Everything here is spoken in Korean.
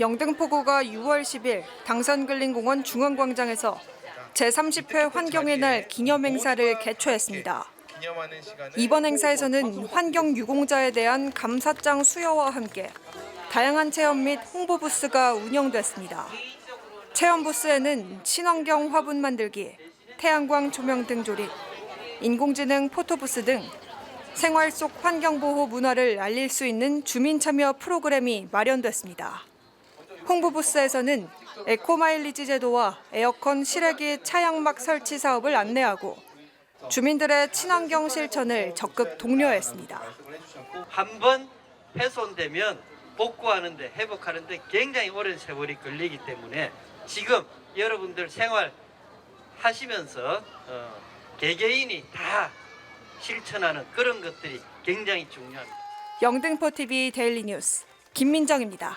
영등포구가 6월 10일 당산근린공원 중앙광장에서 제30회 환경의 날 기념 행사를 개최했습니다. 이번 행사에서는 환경 유공자에 대한 감사장 수여와 함께 다양한 체험 및 홍보 부스가 운영됐습니다. 체험 부스에는 친환경 화분 만들기, 태양광 조명 등 조립, 인공지능 포토 부스 등 생활 속 환경 보호 문화를 알릴 수 있는 주민 참여 프로그램이 마련됐습니다. 홍보 부스에서는 에코 마일리지 제도와 에어컨 실외기 차양막 설치 사업을 안내하고 주민들의 친환경 실천을 적극 독려했습니다. 한 번 훼손되면 복구하는데 회복하는데 굉장히 오랜 세월이 걸리기 때문에 지금 여러분들 생활 하시면서 어, 개개인이 다 실천하는 그런 것들이 굉장히 중요합니다. 영등포 TV 데일리 뉴스 김민정입니다.